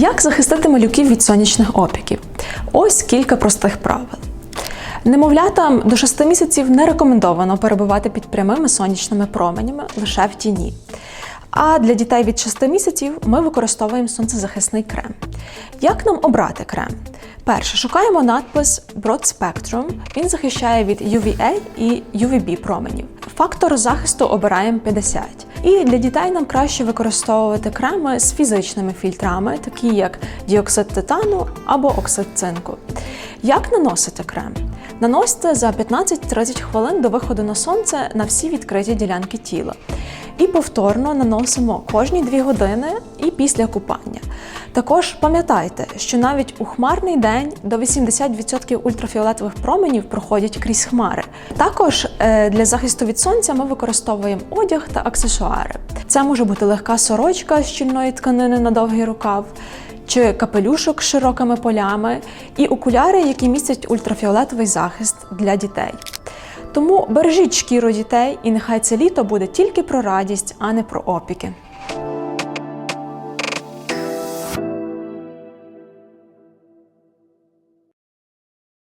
Як захистити малюків від сонячних опіків? Ось кілька простих правил. Немовлятам до 6 місяців не рекомендовано перебувати під прямими сонячними променями лише в тіні. А для дітей від 6 місяців ми використовуємо сонцезахисний крем. Як нам обрати крем? Перше, шукаємо надпис Broad Spectrum. Він захищає від UVA і UVB променів. Фактор захисту обираємо 50. І для дітей нам краще використовувати креми з фізичними фільтрами, такі як діоксид титану або оксид цинку. Як наносити крем? Наносите за 15-30 хвилин до виходу на сонце на всі відкриті ділянки тіла. І повторно наносимо кожні 2 години і після купання. Також пам'ятайте, що навіть у хмарний день до 80% ультрафіолетових променів проходять крізь хмари. Також е, для захисту від сонця ми використовуємо одяг та аксесуари. Це може бути легка сорочка з щільної тканини на довгий рукав, чи капелюшок з широкими полями, і окуляри, які містять ультрафіолетовий захист для дітей. Тому бережіть шкіру дітей, і нехай це літо буде тільки про радість, а не про опіки.